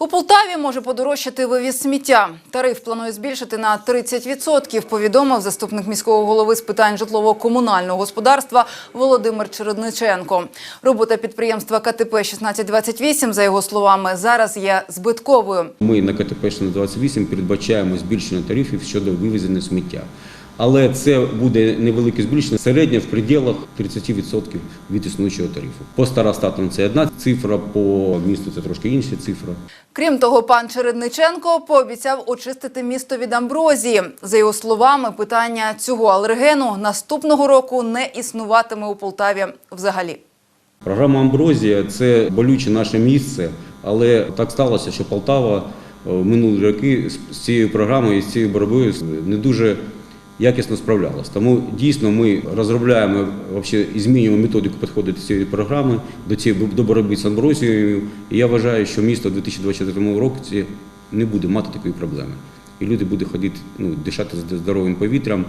У Полтаві може подорожчати вивіз сміття. Тариф планує збільшити на 30%, повідомив заступник міського голови з питань житлово-комунального господарства Володимир Чередниченко. Робота підприємства КТП 1628, за його словами, зараз є збитковою. Ми на КТП 28 передбачаємо збільшення тарифів щодо вивезення сміття. Але це буде невелике збільшення, середнє в пределах 30% від існуючого тарифу. По старостатам це одна цифра, по місту це трошки інша цифра. Крім того, пан Чередниченко пообіцяв очистити місто від амброзії. За його словами, питання цього алергену наступного року не існуватиме у Полтаві взагалі. Програма Амброзія це болюче наше місце, але так сталося, що Полтава е, в минулі роки з- з цією програмою і з цією боротьбою не дуже якісно справлялась. Тому дійсно ми розробляємо і змінюємо методику підходу до цієї програми, до цієї до боротьби з амброзією. І я вважаю, що місто в 2024 році не буде мати такої проблеми. І люди будуть ходити, ну, дишати здоровим повітрям.